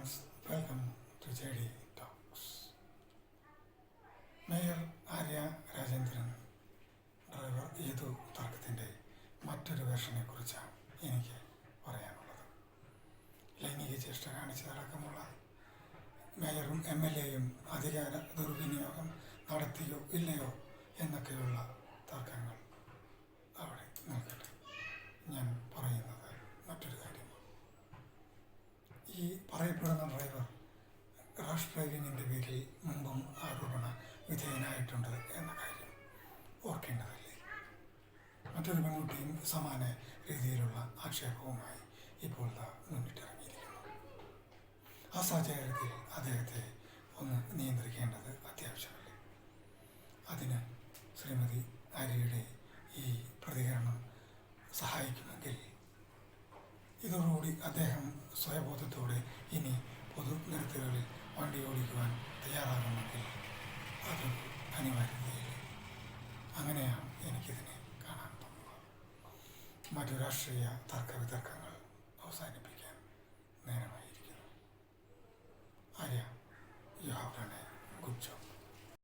Friends welcome to J D talks mayor Arya Rajendran driver ഏതു തർക്കത്തിന്റെ മറ്റൊരു വേർഷനെ കുറിച്ചാണ് എനിക്ക് പറയാനുള്ളത്. ലൈംഗിക ചേഷ്ട കാണിച്ചതടക്കമുള്ള മേയറും എം എൽ എയും അധികാര ദുർവിനിയോഗം നടത്തിയോ ഇല്ലയോ എന്നൊക്കെയുള്ള ഈ പറയപ്പെടുന്ന ഡ്രൈവർ റാഷ് ഡ്രൈവിങ്ങിന്റെ പേരിൽ മുമ്പും ആരോപണ വിധേയനായിട്ടുണ്ട് എന്ന കാര്യം ഓർക്കേണ്ടതല്ലേ? മറ്റൊരു പെൺകുട്ടിയും സമാന രീതിയിലുള്ള ആക്ഷേപവുമായി ഇപ്പോൾ മുന്നിട്ടിറങ്ങിയിരിക്കുന്നു. ആ സാഹചര്യത്തിൽ അദ്ദേഹത്തെ ഒന്ന് നിയന്ത്രിക്കേണ്ടത് അത്യാവശ്യമല്ലേ? അതിന് ശ്രീമതി ആര്യയുടെ ഈ പ്രതികരണം സഹായിക്കുമെങ്കിൽ ഇതോടുകൂടി അദ്ദേഹം സ്വയബോധത്തോടെ ഇനി പൊതു നിരത്തുകളിൽ വണ്ടി ഓടിക്കുവാൻ തയ്യാറാകണമെങ്കിൽ അത് അനിവാര്യതയില്ല അങ്ങനെയാണ് എനിക്കിതിനെ കാണാൻ തോന്നുന്നത്. മറ്റു രാഷ്ട്രീയ തർക്ക വിതർക്കങ്ങൾ